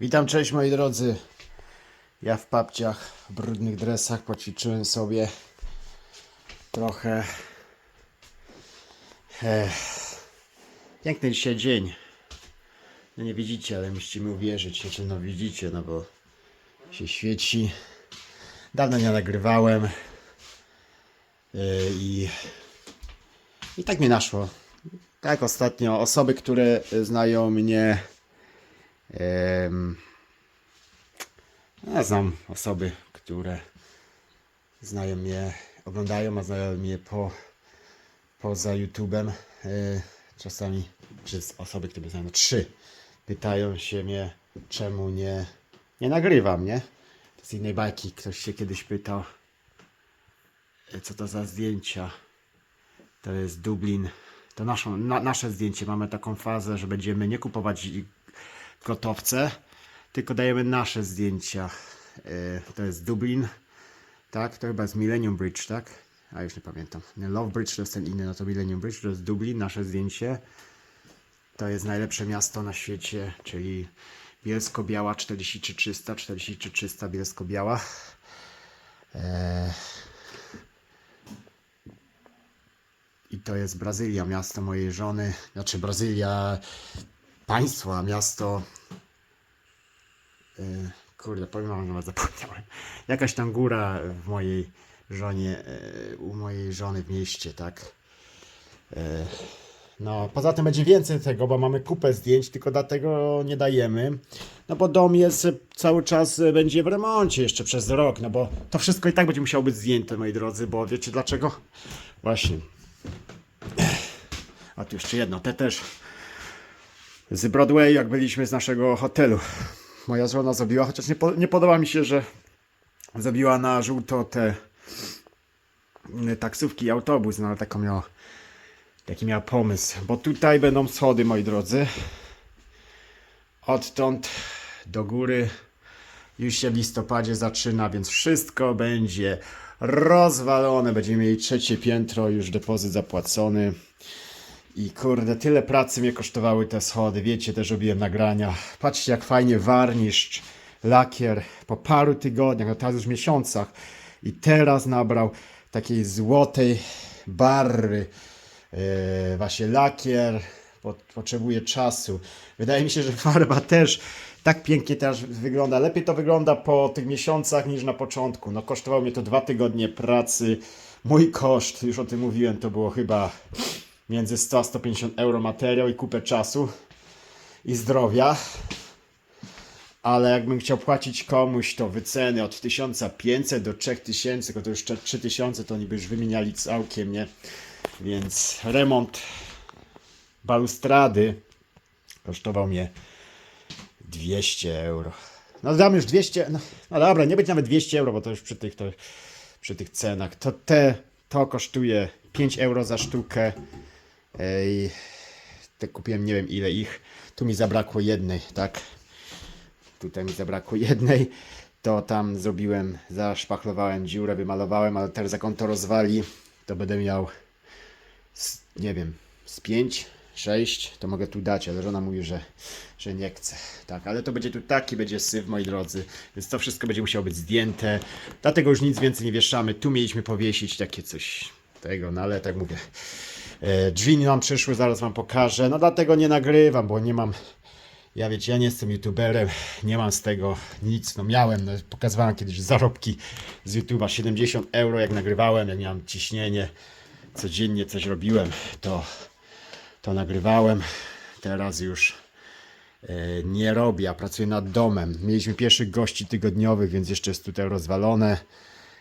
Witam, cześć moi drodzy. Ja w papciach, w brudnych dresach poćwiczyłem sobie trochę. Ech. Piękny dzisiaj dzień. No nie widzicie, ale musicie mi uwierzyć, znaczy no widzicie, no bo się świeci. Dawno nie nagrywałem. Yy, I, I tak mnie naszło. Tak ostatnio osoby, które znają mnie ja znam osoby, które znają mnie, oglądają, a znają mnie po, poza YouTube'em. E, Czasami, czy osoby, które znają, trzy, pytają się mnie, czemu nie, nie nagrywam, nie? To z innej bajki. Ktoś się kiedyś pytał, e, co to za zdjęcia. To jest Dublin. To naszą, na, nasze zdjęcie. Mamy taką fazę, że będziemy nie kupować gotowce, tylko dajemy nasze zdjęcia. E, To jest Dublin, tak? To chyba jest Millennium Bridge, tak? A już nie pamiętam. Love Bridge to jest ten inny, no to Millennium Bridge to jest Dublin, nasze zdjęcie. To jest najlepsze miasto na świecie, czyli Bielsko-Biała 43300, 43300 Bielsko-Biała. E, I to jest Brazylia, miasto mojej żony. Znaczy Brazylia, państwo, a miasto. Yy, kurde, powiem wam, że zapomniałem. Jakaś tam góra w mojej żonie, yy, u mojej żony w mieście, tak. Yy, no, poza tym będzie więcej tego, bo mamy kupę zdjęć, tylko dlatego nie dajemy. No bo dom jest e, cały czas e, będzie w remoncie jeszcze przez rok, no bo to wszystko i tak będzie musiało być zdjęte, moi drodzy, bo wiecie dlaczego? Właśnie. A tu jeszcze jedno, te też z Broadway, jak byliśmy z naszego hotelu. Moja żona zrobiła, chociaż nie, po, nie podoba mi się, że zrobiła na żółto te y, taksówki i autobus, no ale taką miała, taki miała pomysł. Bo tutaj będą schody, moi drodzy. Odtąd do góry już się w listopadzie zaczyna, więc wszystko będzie rozwalone. Będziemy mieli trzecie piętro, już depozyt zapłacony. I kurde, tyle pracy mnie kosztowały te schody. Wiecie, też robiłem nagrania. Patrzcie, jak fajnie warnisz, lakier po paru tygodniach, no teraz już miesiącach. I teraz nabrał takiej złotej barry. Yy, właśnie lakier po, potrzebuje czasu. Wydaje mi się, że farba też tak pięknie teraz wygląda. Lepiej to wygląda po tych miesiącach niż na początku. No kosztowało mnie to dwa tygodnie pracy. Mój koszt, już o tym mówiłem, to było chyba między 100 a 150 euro materiał i kupę czasu i zdrowia. Ale jakbym chciał płacić komuś to wyceny od 1500 do 3000, tylko to już 3000 to oni by już wymieniali całkiem, nie? Więc remont balustrady kosztował mnie 200 euro. No dam już 200, no, no dobra, nie będzie nawet 200 euro, bo to już przy tych, to, przy tych cenach. To te, to kosztuje 5 euro za sztukę. Ej, te kupiłem nie wiem ile ich. Tu mi zabrakło jednej, tak? Tutaj mi zabrakło jednej. To tam zrobiłem, zaszpachlowałem dziurę, wymalowałem, ale teraz jak on to rozwali, to będę miał, z, nie wiem, z 5, 6, to mogę tu dać, ale żona mówi, że, że nie chce. Tak, ale to będzie tu taki, będzie syf, moi drodzy, więc to wszystko będzie musiało być zdjęte. Dlatego już nic więcej nie wieszamy. Tu mieliśmy powiesić takie coś tego, no ale tak mówię. E, Drzwi nam przyszły, zaraz wam pokażę. No dlatego nie nagrywam, bo nie mam. Ja wiecie, ja nie jestem youtuberem, nie mam z tego nic. No miałem, no, pokazywałem kiedyś zarobki z YouTube'a 70 euro, jak nagrywałem, jak miałem ciśnienie, codziennie coś robiłem, to, to nagrywałem. Teraz już e, nie robię, a pracuję nad domem. Mieliśmy pierwszych gości tygodniowych, więc jeszcze jest tutaj rozwalone.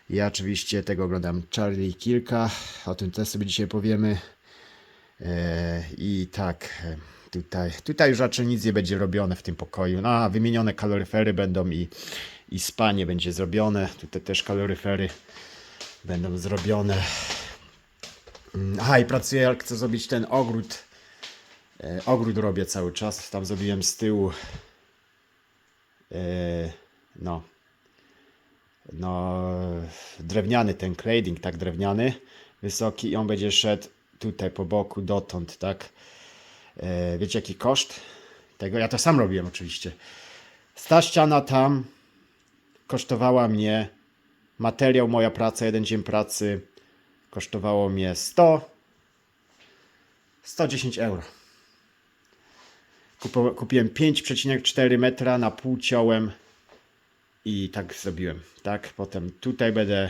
Ja oczywiście tego oglądam Charlie Kilka, o tym też sobie dzisiaj powiemy. E, I tak, e, tutaj, tutaj już raczej nic nie będzie robione w tym pokoju. No, wymienione kaloryfery będą i, i spanie będzie zrobione. Tutaj też kaloryfery będą zrobione. Mm, Aha, i pracuję, jak chcę zrobić ten ogród. E, ogród robię cały czas. Tam zrobiłem z tyłu. No. No, drewniany ten cladding, tak drewniany, wysoki i on będzie szedł tutaj po boku dotąd, tak? E, wiecie jaki koszt tego? Ja to sam robiłem oczywiście. Ta ściana tam kosztowała mnie materiał, moja praca, jeden dzień pracy kosztowało mnie 100 110 euro. Kupiłem 5,4 metra na pół ciąłem i tak zrobiłem, tak? Potem tutaj będę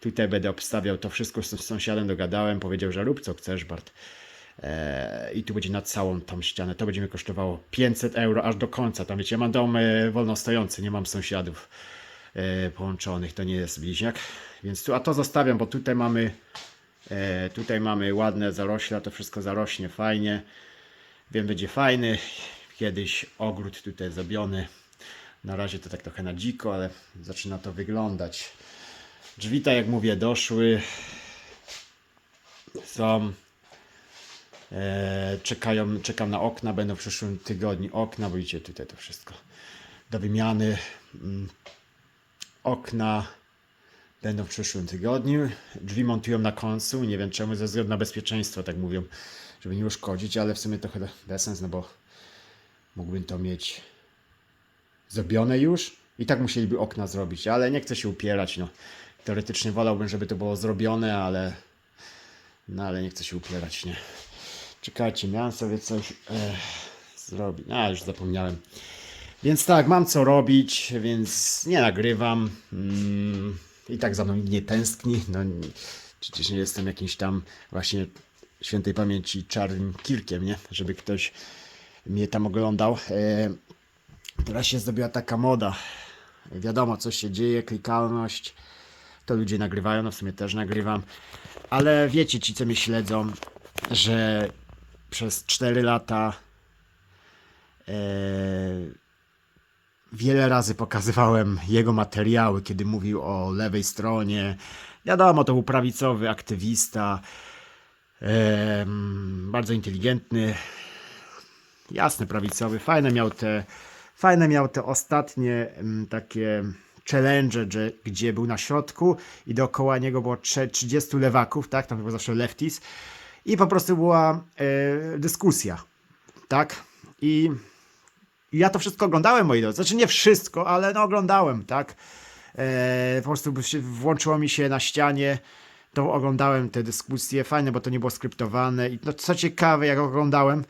tutaj będę obstawiał to wszystko z sąsiadem dogadałem, powiedział, że rób co chcesz Bart. Eee, I tu będzie na całą tą ścianę. To będzie mi kosztowało 500 euro aż do końca. Tam wiecie, ja mam dom e, wolno stojący, nie mam sąsiadów e, połączonych, to nie jest bliźniak. Więc tu, a to zostawiam, bo tutaj mamy e, tutaj mamy ładne zarośla, to wszystko zarośnie fajnie. Wiem, będzie fajny. Kiedyś ogród tutaj zrobiony. Na razie to tak trochę na dziko, ale zaczyna to wyglądać. Drzwi, tak jak mówię, doszły. Są. E, czekają, czekam na okna, będą w przyszłym tygodniu okna, bo widzicie tutaj to wszystko do wymiany. Mm, Okna będą w przyszłym tygodniu. Drzwi montują na końcu, nie wiem czemu, ze względu na bezpieczeństwo, tak mówią, żeby nie uszkodzić, ale w sumie trochę bez sens, no bo mógłbym to mieć zrobione już i tak musieliby okna zrobić, ale nie chcę się upierać, no. Teoretycznie wolałbym, żeby to było zrobione, ale no ale nie chcę się upierać, nie. Czekajcie, miałem sobie coś e, zrobić. A, już zapomniałem. Więc tak, mam co robić, więc nie nagrywam. Mm, I tak za mną nie tęskni. No, nie- przecież nie jestem jakimś tam właśnie świętej pamięci czarnym kirkiem, nie? Żeby ktoś mnie tam oglądał. E, teraz się zrobiła taka moda. Wiadomo, co się dzieje, klikalność. To ludzie nagrywają, no w sumie też nagrywam. Ale wiecie, ci co mnie śledzą, że przez 4 lata e, wiele razy pokazywałem jego materiały, kiedy mówił o lewej stronie. Wiadomo, to był prawicowy aktywista, em, bardzo inteligentny, jasny prawicowy, fajne miał te, fajne miał te ostatnie em, takie challenge, gdzie był na środku i dookoła niego było trze- 30 lewaków, tak, tam było zawsze lefties i po prostu była e, dyskusja, tak, i ja to wszystko oglądałem, moi drodzy. Znaczy nie wszystko, ale no oglądałem, tak. E, po prostu włączyło mi się na ścianie, to oglądałem te dyskusje. Fajne, bo to nie było skryptowane. I no, co ciekawe, jak oglądałem,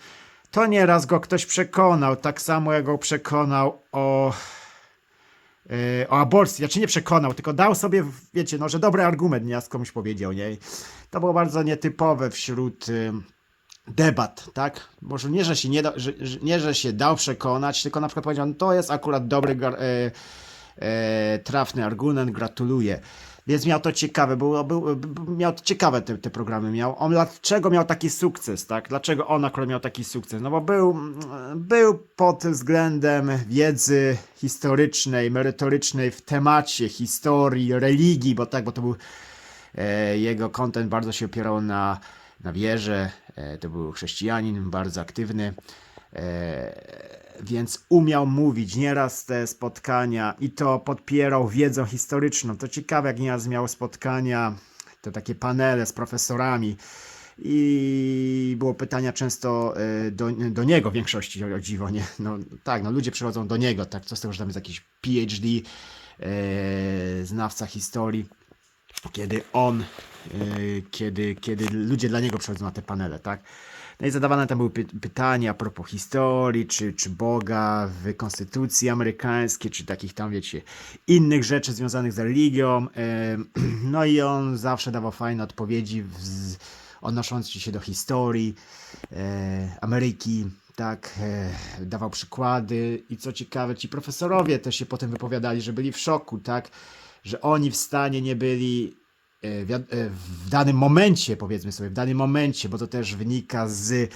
to nieraz go ktoś przekonał. Tak samo jak go przekonał o, o aborcji. Znaczy nie przekonał, tylko dał sobie, wiecie, no, że dobry argument, nie? Komuś powiedział, nie? To było bardzo nietypowe wśród... ym, debat, tak? Może nie, że się nie, da, że, nie, że się dał przekonać, tylko na przykład powiedział, no to jest akurat dobry, e, e, trafny argument, gratuluję. Więc miał to ciekawe, był, miał ciekawe te, te programy miał. On dlaczego miał taki sukces, tak? Dlaczego on akurat miał taki sukces? No bo był, był pod względem wiedzy historycznej, merytorycznej w temacie historii, religii, bo tak, bo to był E, Jego content bardzo się opierał na, na wierze. E, To był chrześcijanin, bardzo aktywny. E, Więc umiał mówić nieraz te spotkania i to podpierał wiedzą historyczną. To ciekawe, jak nieraz miał spotkania, to takie panele z profesorami. I było pytania często e, do, do niego w większości, o, dziwo, nie? No tak, no ludzie przychodzą do niego, tak? Co z tego, że tam jest jakiś PhD, e, znawca historii kiedy on, yy, kiedy, kiedy ludzie dla niego przychodzą na te panele, tak? No i zadawane tam były py- pytania a propos historii, czy, czy Boga w konstytucji amerykańskiej, czy takich tam, wiecie, innych rzeczy związanych z religią. No i on zawsze dawał fajne odpowiedzi w, odnoszące się do historii yy, Ameryki, tak, e, dawał przykłady i co ciekawe, ci profesorowie też się potem wypowiadali, że byli w szoku, tak, że oni w stanie nie byli e, e, w danym momencie, powiedzmy sobie, w danym momencie, bo to też wynika z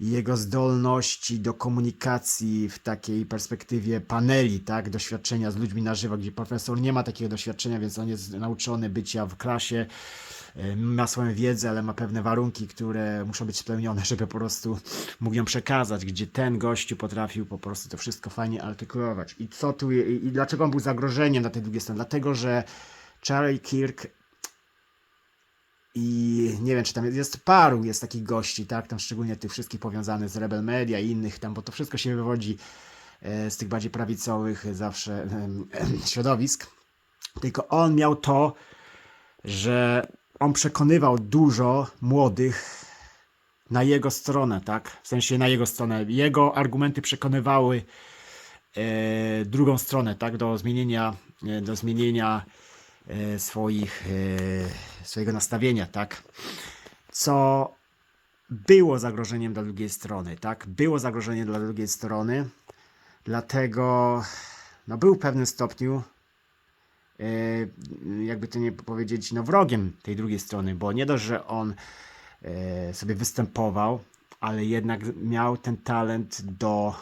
jego zdolności do komunikacji w takiej perspektywie paneli, tak, doświadczenia z ludźmi na żywo, gdzie profesor nie ma takiego doświadczenia, więc on jest nauczony bycia w klasie, e, ma swoją wiedzę, ale ma pewne warunki, które muszą być spełnione, żeby po prostu mógł ją przekazać, gdzie ten gościu potrafił po prostu to wszystko fajnie artykulować. I co tu, i dlaczego on był zagrożeniem na tej drugiej stronie? Dlatego, że Charlie Kirk i nie wiem, czy tam jest, paru jest takich gości, tak, tam szczególnie tych wszystkich powiązanych z Rebel Media i innych tam, bo to wszystko się wywodzi e, z tych bardziej prawicowych zawsze środowisk. Tylko on miał to, że on przekonywał dużo młodych na jego stronę, tak? W sensie na jego stronę. Jego argumenty przekonywały e, drugą stronę, tak? Do zmienienia, e, do zmienienia swoich, e, swojego nastawienia, tak? Co było zagrożeniem dla drugiej strony, tak? Było zagrożeniem dla drugiej strony, dlatego no, był w pewnym stopniu e, jakby to nie powiedzieć, no wrogiem tej drugiej strony, bo nie dość, że on e, sobie występował, ale jednak miał ten talent do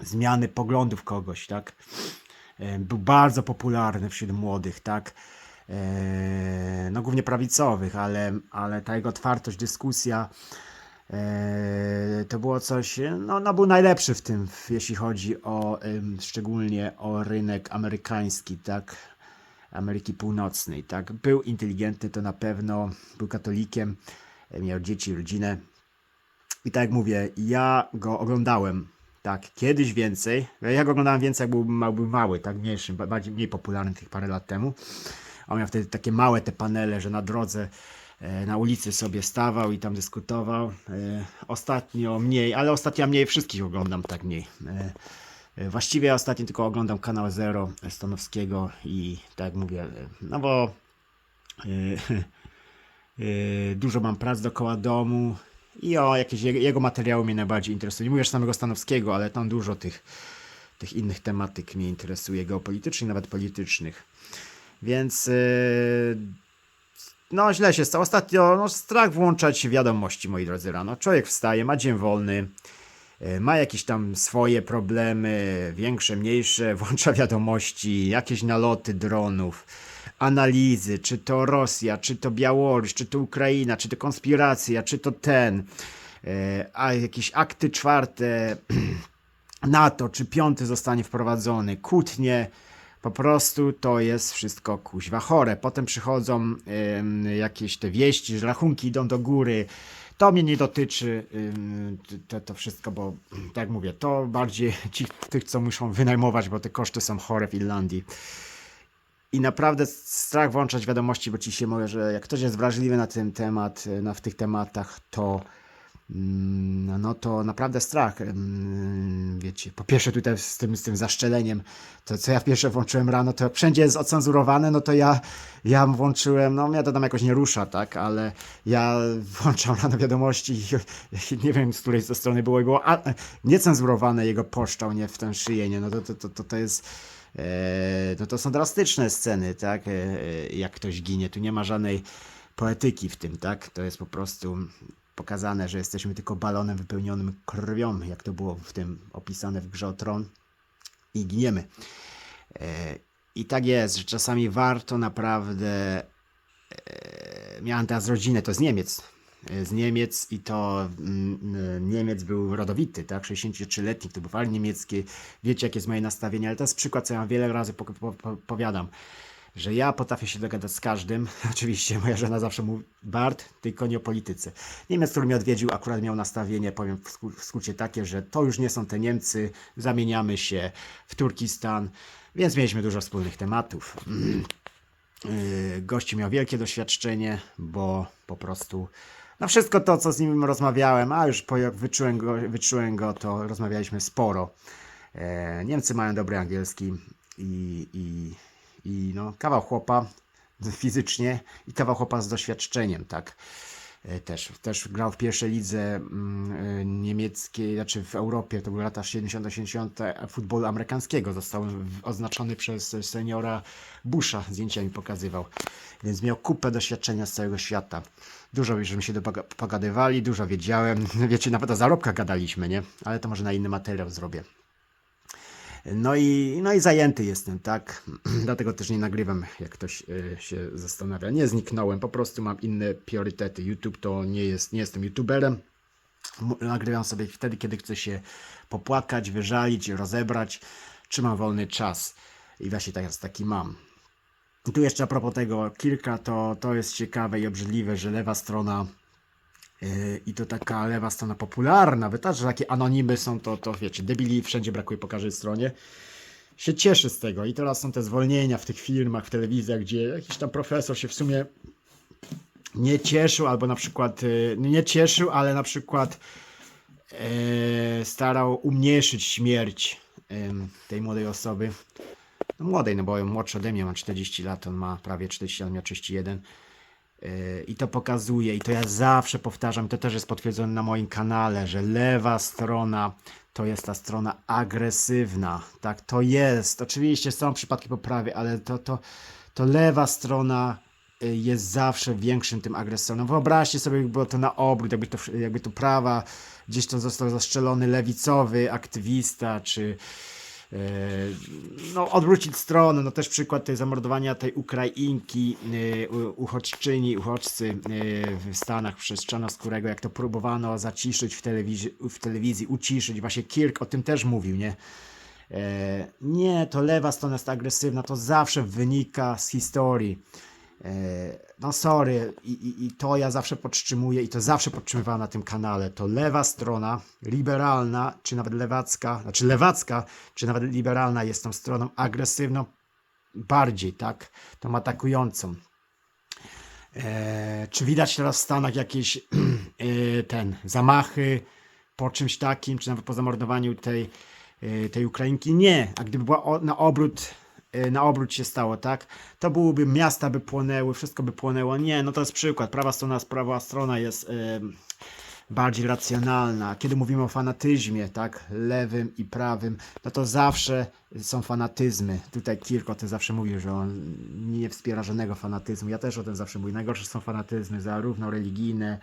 zmiany poglądów kogoś, tak? E, Był bardzo popularny wśród młodych, tak? E, No głównie prawicowych, ale, ale ta jego otwartość, dyskusja e, to było coś, no, no był najlepszy w tym, jeśli chodzi o szczególnie o rynek amerykański, tak? Ameryki Północnej, tak? Był inteligentny, to na pewno, był katolikiem, miał dzieci, rodzinę. I tak jak mówię, ja go oglądałem, tak, kiedyś więcej. Ja go oglądałem więcej, jak był, ma- był mały, tak, mniejszy, ba- bardziej, mniej popularny tych parę lat temu. On miał wtedy takie małe te panele, że na drodze, e, na ulicy sobie stawał i tam dyskutował. E, Ostatnio mniej, ale ostatnio mniej wszystkich oglądam tak mniej. E, Właściwie ostatnio tylko oglądam kanał Zero Stanowskiego i tak mówię, no bo dużo mam prac dookoła domu i o jakieś jego, jego materiały mnie najbardziej interesują. Nie mówię samego Stanowskiego, ale tam dużo tych, tych innych tematyk mnie interesuje, geopolitycznych, nawet politycznych. Więc yy, no źle się stało. Ostatnio no, strach włączać wiadomości, moi drodzy, rano. Człowiek wstaje, ma dzień wolny, yy, ma jakieś tam swoje problemy, większe, mniejsze, włącza wiadomości, jakieś naloty dronów analizy, czy to Rosja, czy to Białoruś, czy to Ukraina, czy to konspiracja, czy to ten, e, a jakieś akty czwarte NATO, czy piąty zostanie wprowadzony, kłótnie, po prostu to jest wszystko kuźwa chore. Potem przychodzą jakieś te wieści, że rachunki idą do góry. To mnie nie dotyczy to, to wszystko, bo tak mówię, to bardziej ci, tych, co muszą wynajmować, bo te koszty są chore w Irlandii. I naprawdę strach włączać wiadomości, bo ci się mówię, że jak ktoś jest wrażliwy na ten temat, na, w tych tematach, to mm, no to naprawdę strach. mm, Wiecie, po pierwsze tutaj z tym, z tym zaszczeleniem, to co ja pierwsze włączyłem rano, to wszędzie jest ocenzurowane, no to ja, ja włączyłem, no mnie to tam jakoś nie rusza, tak, ale ja włączam rano wiadomości i nie wiem, z której strony było, i było a, niecenzurowane jego poszczał, nie w tę szyję, nie, no to, to, to, to, jest no to są drastyczne sceny, tak? E, e, jak ktoś ginie, tu nie ma żadnej poetyki w tym, tak? To jest po prostu pokazane, że jesteśmy tylko balonem wypełnionym krwią, jak to było w tym opisane w grze o Tron i giniemy. I tak jest, że czasami warto naprawdę. Miałem teraz rodzinę, to z Niemiec. E, Z Niemiec i to mm, e, Niemiec był rodowity, tak? 63-letni, to był fal niemiecki. Wiecie, jakie jest moje nastawienie, ale to jest przykład, co ja wiele razy po, po, po, powiadam. Że ja potrafię się dogadać z każdym. Oczywiście moja żona zawsze mówi Bart, tylko nie o polityce. Niemiec, który mnie odwiedził, akurat miał nastawienie, powiem w w skrócie takie, że to już nie są te Niemcy, zamieniamy się w Turkistan, więc mieliśmy dużo wspólnych tematów. Yy, Gościu miał wielkie doświadczenie, bo po prostu no wszystko to, co z nim rozmawiałem, a już po, wyczułem go, wyczułem go, to rozmawialiśmy sporo. E, Niemcy mają dobry angielski i, i, i no, kawał chłopa fizycznie i kawał chłopa z doświadczeniem, tak. E, Też, też grał w pierwszej lidze mm, e, niemieckiej, znaczy w Europie, to były lata 70-80 futbolu amerykańskiego. Został oznaczony przez seniora Busha, zdjęcia mi pokazywał. Więc miał kupę doświadczenia z całego świata. Dużo żeśmy się pogadywali, dużo wiedziałem. Wiecie, nawet o zarobkach gadaliśmy, nie? Ale to może na inny materiał zrobię. No i, no i zajęty jestem, tak? Dlatego też nie nagrywam, jak ktoś y, się zastanawia. Nie zniknąłem, po prostu mam inne priorytety. YouTube to nie jest, nie jestem YouTuberem. Nagrywam sobie wtedy, kiedy chcę się popłakać, wyżalić, rozebrać, czy mam wolny czas. I właśnie teraz taki mam. Tu jeszcze a propos tego kilka, to, to jest ciekawe i obrzydliwe, że lewa strona I to taka lewa strona popularna, nawet że takie anonimy są, to, to wiecie, debili wszędzie brakuje po każdej stronie. Się cieszy z tego. I teraz są te zwolnienia w tych filmach, w telewizjach, gdzie jakiś tam profesor się w sumie nie cieszył, albo na przykład yy, nie cieszył, ale na przykład yy, starał umniejszyć śmierć yy, tej młodej osoby. No młodej, no bo on młodszy ode mnie, mam 40 lat, on ma prawie 40 lat, miał 31. Yy, I to pokazuje, i to ja zawsze powtarzam, to też jest potwierdzone na moim kanale, że lewa strona to jest ta strona agresywna. Tak, to jest. Oczywiście są przypadki poprawy, ale to, to, to lewa strona y, jest zawsze większym tym agresorem. No wyobraźcie sobie, jakby było to na obrót, jakby to, jakby to prawa, gdzieś to został zastrzelony lewicowy aktywista, czy no, odwrócić stronę. No też przykład tej zamordowania tej Ukrainki, e, uchodźczyni, uchodźcy e, w Stanach przez czarnoskórego, jak to próbowano zaciszyć w telewizji, w telewizji uciszyć. Właśnie Kirk o tym też mówił, nie? E, nie, to lewa strona jest agresywna, to zawsze wynika z historii. E, no sorry, i, i, i to ja zawsze podtrzymuję i to zawsze podtrzymywałem na tym kanale. To lewa strona, liberalna, czy nawet lewacka, znaczy lewacka, czy nawet liberalna jest tą stroną agresywną bardziej, tak? Tą atakującą. E, czy widać teraz w Stanach jakieś e, ten zamachy po czymś takim, czy nawet po zamordowaniu tej, e, tej Ukrainki? Nie. A gdyby była o, na obrót na obrót się stało, tak? To byłoby, miasta by płonęły, wszystko by płonęło. Nie, no to jest przykład. Prawa strona, prawa strona jest e, bardziej racjonalna. Kiedy mówimy o fanatyzmie, tak, lewym i prawym, no to zawsze są fanatyzmy. Tutaj Kirk o tym zawsze mówił, że on nie wspiera żadnego fanatyzmu. Ja też o tym zawsze mówię. Najgorsze są fanatyzmy, zarówno religijne,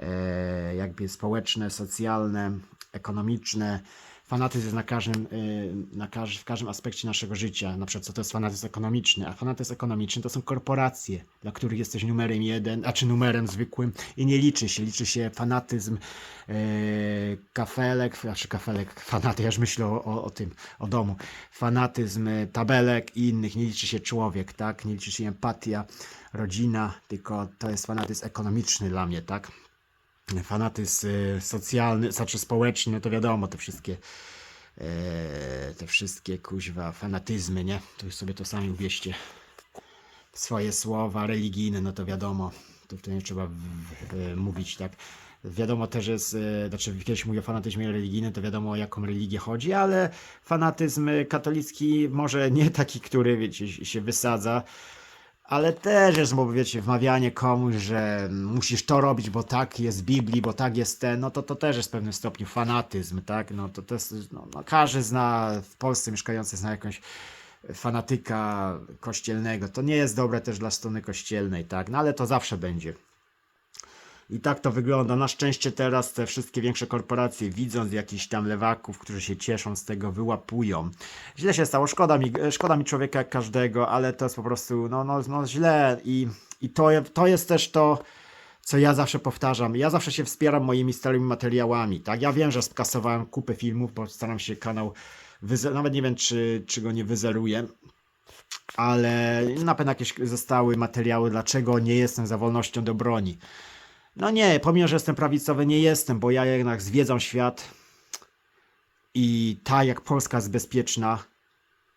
e, jakby społeczne, socjalne, ekonomiczne. Fanatyzm jest na każdym, e, na każ, w każdym aspekcie naszego życia. Na przykład, co to jest fanatyzm ekonomiczny? A fanatyzm ekonomiczny to są korporacje, dla których jesteś numerem jeden, a czy numerem zwykłym i nie liczy się. Liczy się fanatyzm e, kafelek, znaczy kafelek, fanaty, ja już myślę o, o, o tym, o domu. Fanatyzm tabelek i innych. Nie liczy się człowiek, tak? Nie liczy się empatia, rodzina, tylko to jest fanatyzm ekonomiczny dla mnie, tak? Fanatyzm y, socjalny, znaczy społeczny, no to wiadomo, te wszystkie e, te wszystkie kuźwa fanatyzmy, nie? To już sobie to sami ubierzcie w swoje słowa religijne, no to wiadomo, to tutaj nie trzeba e, mówić tak. Wiadomo też jest, e, znaczy kiedyś mówię o fanatyzmie religijnym, to wiadomo o jaką religię chodzi, ale fanatyzm katolicki może nie taki, który wiecie, się wysadza, ale też jest, bo wiecie, wmawianie komuś, że musisz to robić, bo tak jest w Biblii, bo tak jest ten, no to to też jest w pewnym stopniu fanatyzm, tak? No to, to jest, no, no każdy zna, w Polsce mieszkający zna jakąś fanatyka kościelnego. To nie jest dobre też dla strony kościelnej, tak? No ale to zawsze będzie. I tak to wygląda. Na szczęście teraz te wszystkie większe korporacje, widząc jakichś tam lewaków, którzy się cieszą z tego, wyłapują. Źle się stało, szkoda mi, szkoda mi człowieka jak każdego, ale to jest po prostu, no, no, no źle. I, i to, to jest też to, co ja zawsze powtarzam. Ja zawsze się wspieram moimi starymi materiałami, tak? Ja wiem, że skasowałem kupę filmów, bo staram się kanał, nawet nie wiem, czy, czy go nie wyzeruję, ale na pewno jakieś zostały materiały, dlaczego nie jestem za wolnością do broni. No nie, pomimo, że jestem prawicowy, nie jestem, bo ja jednak zwiedzam świat i ta jak Polska jest bezpieczna,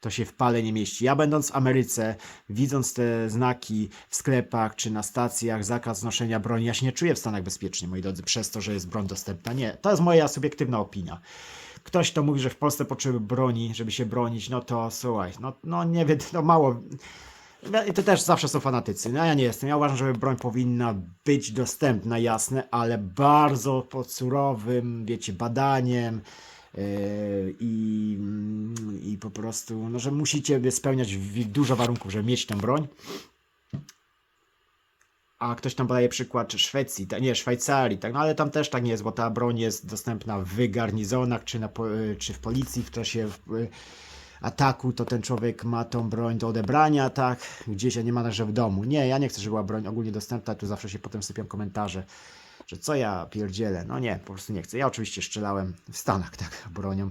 to się w pale nie mieści. Ja będąc w Ameryce, widząc te znaki w sklepach czy na stacjach, zakaz noszenia broni, ja się nie czuję w Stanach bezpiecznie, moi drodzy, przez to, że jest broń dostępna. Nie, to jest moja subiektywna opinia. Ktoś, kto mówi, że w Polsce potrzebuje broni, żeby się bronić, no to słuchaj, no, no nie wiem, no mało... I to też zawsze są fanatycy. No ja nie jestem. Ja uważam, że broń powinna być dostępna, jasne, ale bardzo pod surowym, wiecie, badaniem yy, i, i po prostu, no, że musicie spełniać w- dużo warunków, żeby mieć tę broń. A ktoś tam podaje przykład Szwecji, nie, Szwajcarii, tak, no ale tam też tak nie jest, bo ta broń jest dostępna w garnizonach, czy, na, po- y, czy w policji, w czasie y, ataku, to ten człowiek ma tą broń do odebrania, tak, gdzieś, a nie ma że w domu. Nie, ja nie chcę, żeby była broń ogólnie dostępna, tu zawsze się potem sypią komentarze, że co ja pierdzielę, no nie, po prostu nie chcę. Ja oczywiście strzelałem w Stanach, tak, bronią,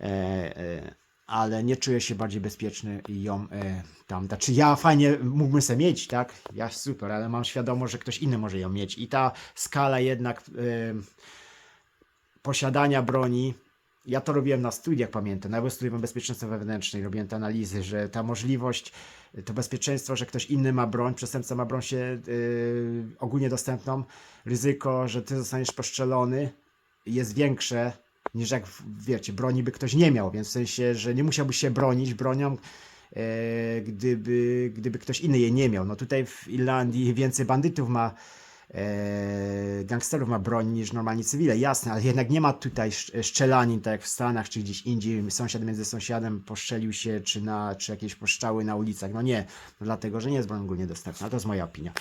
e, e, ale nie czuję się bardziej bezpieczny i ją e, tam. Znaczy ja fajnie mógłbym sobie mieć, tak? Ja super, ale mam świadomość, że ktoś inny może ją mieć. I ta skala jednak e, posiadania broni. Ja to robiłem na studiach, pamiętam. Nawet studiowałem bezpieczeństwa wewnętrzne i robiłem te analizy, że ta możliwość, to bezpieczeństwo, że ktoś inny ma broń, przestępca ma broń się yy, ogólnie dostępną, ryzyko, że ty zostaniesz poszczelony jest większe niż jak, wiecie, broni by ktoś nie miał, więc w sensie, że nie musiałbyś się bronić bronią, e, gdyby, gdyby ktoś inny jej nie miał. No tutaj w Irlandii więcej bandytów ma, e, gangsterów ma broń niż normalni cywile, jasne, ale jednak nie ma tutaj sz- szczelanin, tak jak w Stanach, czy gdzieś indziej, sąsiad między sąsiadem poszczelił się, czy, na, czy jakieś poszczały na ulicach. No nie, dlatego, że nie jest broń ogólnie dostępna, to jest moja opinia.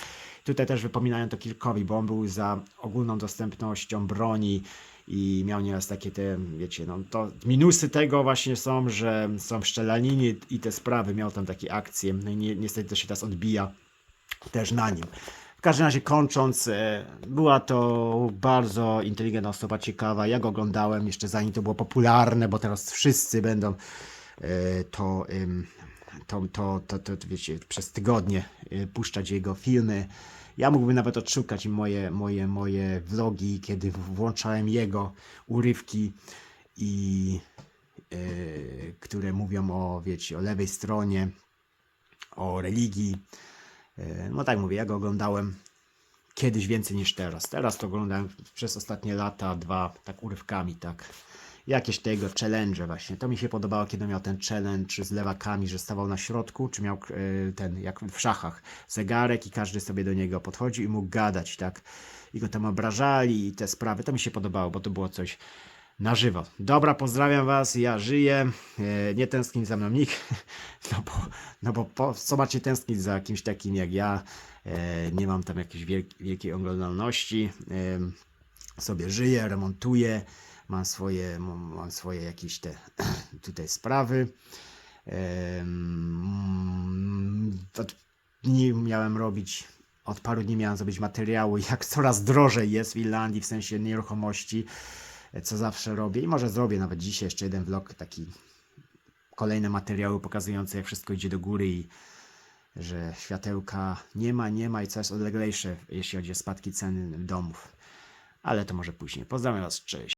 Tutaj też wypominają to Kirkowi, bo on był za ogólną dostępnością broni i miał nieraz takie te, wiecie, no to minusy tego właśnie są, że są szczelaniny i te sprawy, miał tam takie akcje, no i ni- niestety to się teraz odbija też na nim. W każdym razie kończąc, e, była to bardzo inteligentna osoba, ciekawa. Ja go oglądałem jeszcze zanim to było popularne, bo teraz wszyscy będą e, to, to, to, to, to, to wiecie, przez tygodnie e, puszczać jego filmy. Ja mógłbym nawet odszukać moje, moje, moje vlogi, kiedy włączałem jego urywki i e, które mówią o, wiecie, o lewej stronie, o religii. E, No tak mówię, ja go oglądałem kiedyś więcej niż teraz. Teraz to oglądałem przez ostatnie lata, dwa, tak urywkami, tak. Jakieś tego challenge właśnie. To mi się podobało, kiedy miał ten challenge z lewakami, że stawał na środku, czy miał e, ten, jak w szachach, zegarek i każdy sobie do niego podchodził i mógł gadać, tak. I go tam obrażali i te sprawy. To mi się podobało, bo to było coś na żywo. Dobra, pozdrawiam Was, ja żyję, e, nie tęskni za mną nikt, no bo, no bo po, co macie tęsknić za kimś takim jak ja, e, nie mam tam jakiejś wielk, wielkiej oglądalności, em, sobie żyję, remontuję, mam swoje, mam, swoje jakieś te tutaj sprawy. Em, Od dni miałem robić, od paru dni miałem zrobić materiały, jak coraz drożej jest w Irlandii w sensie nieruchomości, e, co zawsze robię i może zrobię nawet dzisiaj jeszcze jeden vlog, taki kolejne materiały pokazujące jak wszystko idzie do góry i że światełka nie ma, nie ma i coraz odleglejsze, jeśli chodzi o spadki cen domów. Ale to może później. Pozdrawiam Was, cześć.